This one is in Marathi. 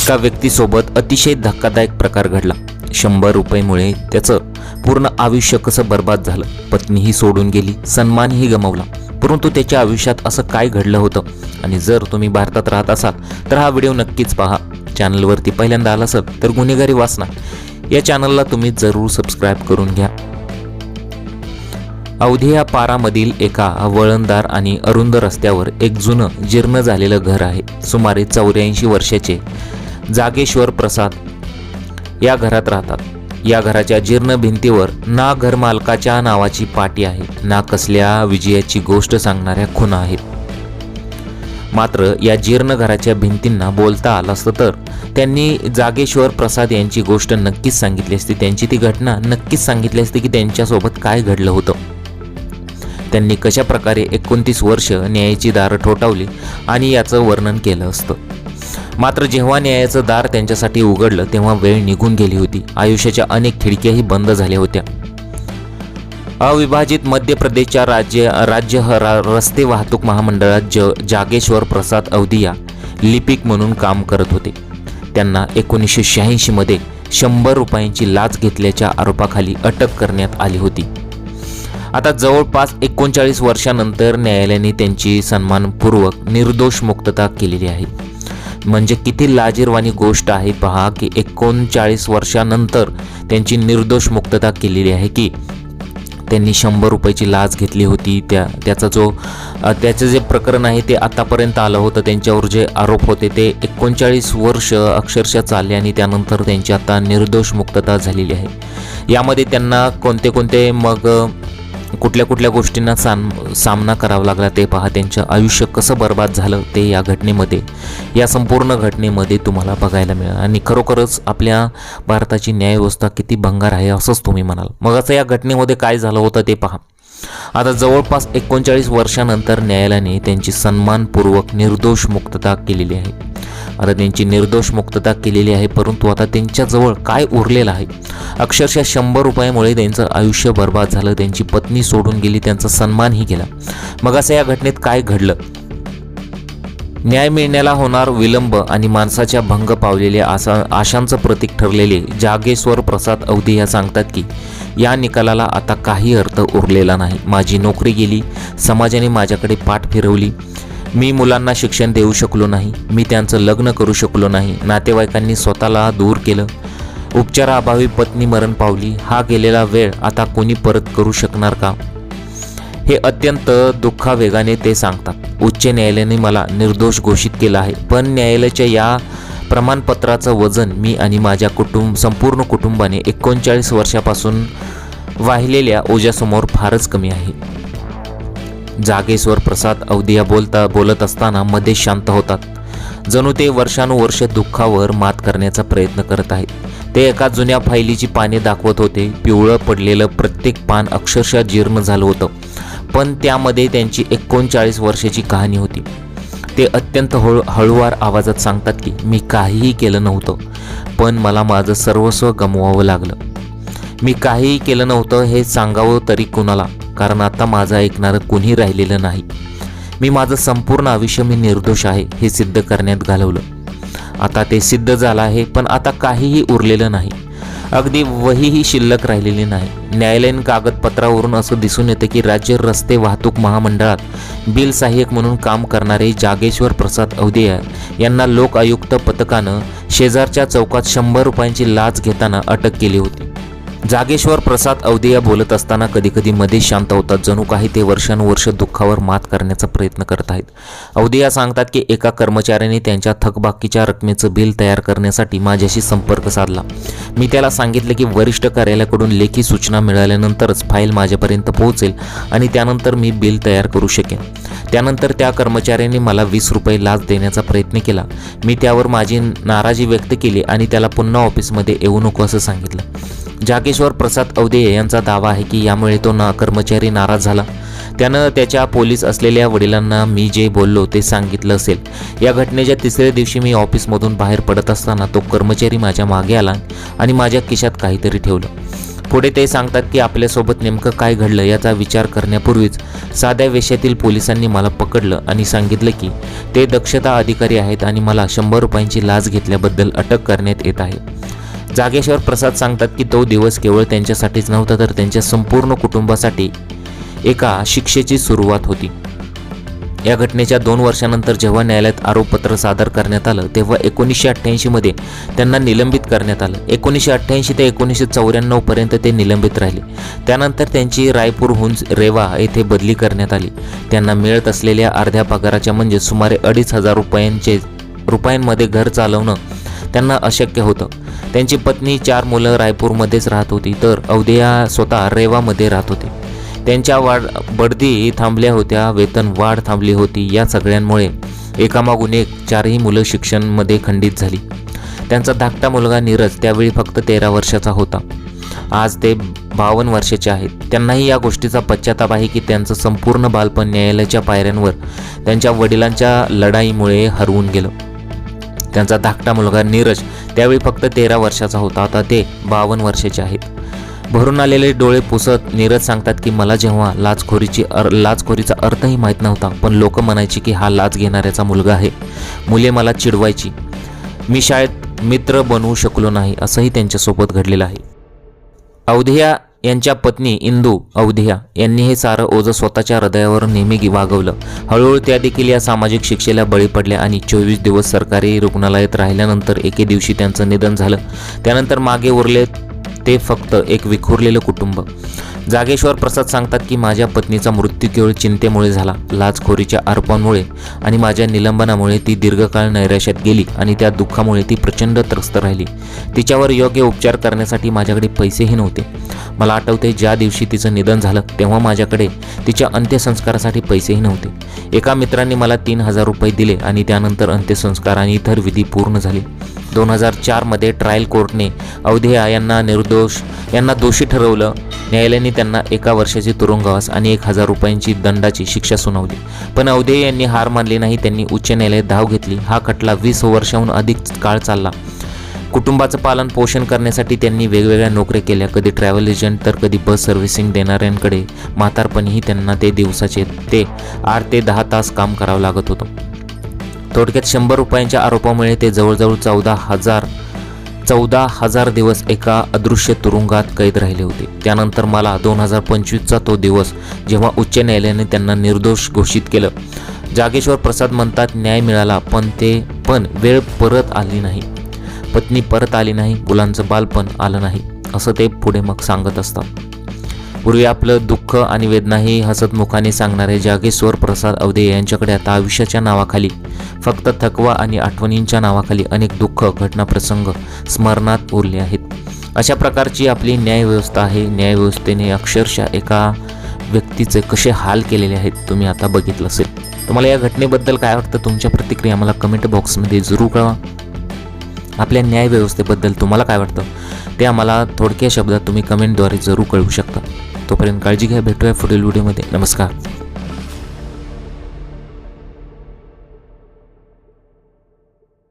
एका व्यक्तीसोबत अतिशय धक्कादायक प्रकार घडला. शंभर रुपयेमुळे त्याचं पूर्ण आयुष्य कसं बर्बाद झालं? पत्नीही सोडून गेली सन्मानही गमावला. परंतु त्याच्या आयुष्यात असं काय घडलं होतं? आणि जर तुम्ही भारतात राहत असाल तर हा व्हिडिओ नक्कीच पहा. चॅनलवरती पहिल्यांदा आला असेल तर गुन्हेगारी वाचना. या चॅनलला तुम्ही जरूर सबस्क्राईब करून घ्या. अवधिया पारामधील एका वळणदार आणि अरुंद रस्त्यावर एक जुनं जीर्ण झालेलं घर आहे. सुमारे चौऱ्याऐंशी वर्षाचे जागेश्वर प्रसाद. या घरात राहतात. या घराच्या जीर्ण भिंतीवर ना घरमालकाच्या नावाची पाटी आहे. ना कसल्या विजयाची गोष्ट सांगणाऱ्या खुणा आहेत. मात्र या जीर्ण घराच्या भिंतींना बोलता आलं असतं तर त्यांनी जागेश्वर प्रसाद यांची गोष्ट नक्कीच सांगितली असती. त्यांची ती घटना नक्कीच सांगितली असती की त्यांच्यासोबत काय घडलं होतं. त्यांनी कशा प्रकारे एकोणतीस वर्ष न्यायाची दारं ठोठावली आणि याचं वर्णन केलं असतं. मात्र जेव्हा न्यायाचं दार त्यांच्यासाठी उघडलं तेव्हा वेळ निघून गेली होती. आयुष्याच्या अनेक खिडक्याही बंद झाल्या होत्या. अविभाजित मध्य प्रदेशच्या राज्य राज्य रस्ते वाहतूक महामंडळात ज जागेश्वर प्रसाद अवधिया लिपिक म्हणून काम करत होते. त्यांना एकोणीसशे शहाऐंशीमध्ये शंभर रुपयांची लाच घेतल्याच्या आरोपाखाली अटक करण्यात आली होती. आता जवळपास एकोणचाळीस वर्षानंतर न्यायालयाने त्यांची सन्मानपूर्वक निर्दोष मुक्तता केलेली आहे. म्हणजे किती लाजीरवाणी गोष्ट आहे पहा की एकोणचाळीस वर्षानंतर त्यांची निर्दोष मुक्तता केलेली आहे की त्यांनी शंभर रुपयाची लाच घेतली होती. त्या त्याचा जो त्याचं जे प्रकरण आहे ते आतापर्यंत आलं होतं. त्यांच्यावर जे आरोप होते ते एकोणचाळीस वर्ष अक्षरशः चालले आणि त्यानंतर त्यांची आता निर्दोष मुक्तता झालेली आहे. यामध्ये त्यांना कोणते कोणते मग कुठल्या कुठल्या गोष्टींना साम सामना करावा लागला ते पहा. त्यांचं आयुष्य कसं बर्बाद झालं ते या घटनेमध्ये या संपूर्ण घटनेमध्ये तुम्हाला बघायला मिळेल. आणि खरोखरच आपल्या भारताची न्यायव्यवस्था किती भंगार आहे असंच तुम्ही म्हणाल. मग असं या घटनेमध्ये काय झालं होतं ते पहा. आता जवळपास एकोणचाळीस वर्षानंतर न्यायालयाने त्यांची सन्मानपूर्वक निर्दोष मुक्तता केलेली आहे. आता त्यांची निर्दोष मुक्तता केलेली आहे परंतु आता त्यांच्याजवळ काय उरलेलं आहे? अक्षरशः शंभर रुपयामुळे त्यांचं आयुष्य बर्बाद झालं त्यांची पत्नी सोडून गेली त्यांचा सन्मानही केला. मग असं या घटनेत काय घडलं? न्याय मिळण्याला होणार विलंब आणि माणसाच्या भंग पावलेल्या आशा आशांचं प्रतीक ठरलेले जागेश्वर प्रसाद अवधी या सांगतात की या निकालाला आता काही अर्थ उरलेला नाही. माझी नोकरी गेली समाजाने माझ्याकडे पाठ फिरवली मी मुलांना शिक्षण देऊ शकलो नाही. मी त्यांचं लग्न करू शकलो नाही. नातेवाईकांनी स्वतःला दूर केलं. उपचाराअभावी पत्नी मरण पावली. हा गेलेला वेळ आता कोणी परत करू शकणार का? हे अत्यंत दुःखावेगाने ते सांगतात. उच्च न्यायालयाने मला निर्दोष घोषित केलं आहे. पण न्यायालयाच्या या प्रमाणपत्राचं वजन मी आणि माझ्या कुटुंब संपूर्ण कुटुंबाने एकोणचाळीस वर्षापासून वाहिलेल्या ओझ्यासमोर फारच कमी आहे. जागेश्वर प्रसाद अवधिया बोलता बोलत असताना मध्ये शांत होतात. जणू ते वर्षानुवर्ष दुःखावर मात करण्याचा प्रयत्न करत आहेत. ते एका जुन्या फायलीची पाने दाखवत होते. पिवळं पडलेलं प्रत्येक पान अक्षरशः जीर्ण झालं होतं. पण त्यामध्ये त्यांची एकोणचाळीस वर्षाची कहाणी होती. ते अत्यंत हळू हळूवार आवाजात सांगतात की मी काहीही केलं नव्हतं पण मला माझं सर्वस्व गमवावं लागलं. मी काहीही केलं नव्हतं हे सांगावं तरी कुणाला? कारण आता माझं ऐकणारं कुणी राहिलेलं नाही. मी माझं संपूर्ण आयुष्य मी निर्दोष आहे हे सिद्ध करण्यात घालवलं. आता ते सिद्ध झालं आहे पण आता काहीही उरलेलं नाही. अगदी वहीही शिल्लक राहिलेली नाही. न्यायालयीन कागदपत्रावरून असं दिसून येतं की राज्य रस्ते वाहतूक महामंडळात बिल सहाय्यक म्हणून काम करणारे जागेश्वर प्रसाद अवधिया यांना लोक आयुक्त पथकानं शेजारच्या चौकात शंभर रुपयांची लाच घेताना अटक केली होती. जागेश्वर प्रसाद अवधिया बोलत असताना कधीकधी मध्ये शांत होतात. जणू काही ते वर्षानुवर्ष दुःखावर मात करण्याचा प्रयत्न करत आहेत. अवधिया सांगतात की एका कर्मचाऱ्याने त्यांच्या थकबाकीच्या रकमेचं बिल तयार करण्यासाठी माझ्याशी संपर्क साधला. मी त्याला सांगितलं की वरिष्ठ कार्यालयाकडून लेखी सूचना मिळाल्यानंतरच फाईल माझ्यापर्यंत पोहोचेल आणि त्यानंतर मी बिल तयार करू शकेन. त्यानंतर त्या कर्मचाऱ्याने मला वीस रुपये लाच देण्याचा प्रयत्न केला. मी त्यावर माझी नाराजी व्यक्त केली आणि त्याला पुन्हा ऑफिसमध्ये येऊ नको असं सांगितलं. जागेश्वर प्रसाद अवधे यांचा दावा आहे की यामुळे तो ना कर्मचारी नाराज झाला. त्यानं त्याच्या पोलीस असलेल्या वडिलांना मी जे बोललो ते सांगितलं असेल. या घटनेच्या तिसऱ्या दिवशी मी ऑफिसमधून बाहेर पडत असताना तो कर्मचारी माझ्या मागे आला आणि माझ्या खिशात काहीतरी ठेवलं. पुढे ते सांगतात की आपल्यासोबत नेमकं काय घडलं याचा विचार करण्यापूर्वीच साध्या वेशातील पोलिसांनी मला पकडलं आणि सांगितलं की ते दक्षता अधिकारी आहेत आणि मला शंभर रुपयांची लाच घेतल्याबद्दल अटक करण्यात येत आहे. जागेश्वर प्रसाद सांगतात की तो दिवस केवळ त्यांच्यासाठीच नव्हता तर त्यांच्या संपूर्ण कुटुंबासाठी एका शिक्षेची सुरुवात होती. या घटनेच्या दोन वर्षानंतर जेव्हा न्यायालयात आरोपपत्र सादर करण्यात आलं तेव्हा एकोणीसशे अठ्ठ्याऐंशीमध्ये त्यांना निलंबित करण्यात आलं. एकोणीसशे अठ्ठ्याऐंशी ते एकोणीसशे चौऱ्याण्णवपर्यंत ते निलंबित राहिले. त्यानंतर त्यांची रायपूरहून रेवा येथे बदली करण्यात आली. त्यांना मिळत असलेल्या अर्ध्या पगाराच्या म्हणजे सुमारे अडीच हजार रुपयांचे रुपयांमध्ये घर चालवणं त्यांना अशक्य होतं. त्यांची पत्नी चार मुलं रायपूरमध्येच राहत होती तर अवधेया स्वतः रेवामध्ये राहत होते. त्यांच्या वाढ बडदी थांबल्या होत्या वेतन वाढ थांबली होती या सगळ्यांमुळे एकामागून एक चारही मुलं शिक्षणमध्ये खंडित झाली. त्यांचा धाकटा मुलगा नीरज त्यावेळी फक्त तेरा वर्षाचा होता. आज ते बावन्न वर्षाचे आहेत. त्यांनाही या गोष्टीचा पश्चाताप आहे की त्यांचं संपूर्ण बालपण न्यायालयाच्या पायऱ्यांवर त्यांच्या वडिलांच्या लढाईमुळे हरवून गेलं. त्यांचा धाकटा मुलगा नीरज त्यावेळी फक्त तेरा वर्षाचा होता. आता ते बावन्न वर्षाचे आहेत. भरून आलेले डोळे पुसत नीरज सांगतात की मला जेव्हा लाचखोरीची अर लाचखोरीचा अर्थही माहीत नव्हता पण लोक म्हणायची की हा लाच घेणाऱ्याचा मुलगा आहे. मुले मला चिडवायची. मी शाळेत मित्र बनवू शकलो नाही असंही त्यांच्यासोबत घडलेलं आहे. अवधिया यांच्या पत्नी इंदू अवधिया यांनी हे सारं ओझं स्वतःच्या हृदयावर नेहमी गी- वागवलं. हळूहळू त्या देखील या सामाजिक शिक्षेला बळी पडल्या आणि चोवीस दिवस सरकारी रुग्णालयात राहिल्यानंतर एके दिवशी त्यांचं निधन झालं. त्यानंतर मागे उरले ते फक्त एक विखुरलेलं कुटुंब. जागेश्वर प्रसाद सांगतात की माझ्या पत्नीचा मृत्यू केवळ चिंतेमुळे झाला. लाचखोरीच्या आरोपांमुळे आणि माझ्या निलंबनामुळे ती दीर्घकाळ नैराश्यात गेली आणि त्या दुःखामुळे ती प्रचंड त्रस्त राहिली. तिच्यावर योग्य उपचार करण्यासाठी माझ्याकडे पैसेही नव्हते. मला आठवते ज्या दिवशी तिचं निधन झालं तेव्हा माझ्याकडे तिच्या अंत्यसंस्कारासाठी पैसेही नव्हते. एका मित्रांनी मला तीन हजार रुपये दिले आणि त्यानंतर अंत्यसंस्कार आणि इतर विधी पूर्ण झाले. दोन हजार चारमध्ये ट्रायल कोर्टने अवधेया यांना निर्दोष यांना दोषी ठरवलं. न्यायालयाने त्यांना एका वर्षाची तुरुंगवास आणि एक हजार रुपयांची दंडाची शिक्षा सुनावली. पण अवधेय यांनी हार मानली नाही त्यांनी उच्च न्यायालयात धाव घेतली. हा खटला वीस वर्षाहून अधिक काळ चालला. कुटुंबाचं पालन पोषण करण्यासाठी त्यांनी वेगवेगळ्या नोकऱ्या केल्या. कधी ट्रॅव्हल एजंट तर कधी बस सर्व्हिसिंग देणाऱ्यांकडे म्हातारपणीही त्यांना ते दिवसाचे ते आठ ते दहा तास काम करावं लागत होतं. थोडक्यात शंभर रुपयांच्या आरोपामुळे ते जवळजवळ चौदा हजार चौदा हजार दिवस एका अदृश्य तुरुंगात कैद राहिले होते. त्यानंतर मला दोन हजार पंचवीसचा तो दिवस जेव्हा उच्च न्यायालयाने त्यांना निर्दोष घोषित केलं. जागेश्वर प्रसाद म्हणतात न्याय मिळाला पण ते पण वेळ परत आली नाही. पत्नी परत आली नाही मुलांचं बालपण आलं नाही. असं ते पुढे मग सांगत असतात. पूर्वी आपलं दुःख आणि वेदनाही हसतमुखाने सांगणारे जागेश्वर प्रसाद अवधे यांच्याकडे आता आयुष्याच्या नावाखाली फक्त थकवा आणि आठवणींच्या नावाखाली अनेक दुःख घटनाप्रसंग स्मरणात उरले आहेत. अशा प्रकारची आपली न्यायव्यवस्था आहे. न्यायव्यवस्थेने अक्षरशः एका व्यक्तीचे कसे हाल केलेले आहेत तुम्ही आता बघितलं असेल. तुम्हाला या घटनेबद्दल काय वाटतं? तुमच्या प्रतिक्रिया मला कमेंट बॉक्समध्ये जरूर कळवा. आपल्या न्यायव्यवस्थेबद्दल तुम्हाला काय वाटतं? ते आम्हाला थोडक्या शब्दात तुम्ही कमेंटद्वारे जरूर कळवू शकता. तोपर्यंत काळजी घ्या. भेटूया पुढील व्हिडिओमध्ये नमस्कार.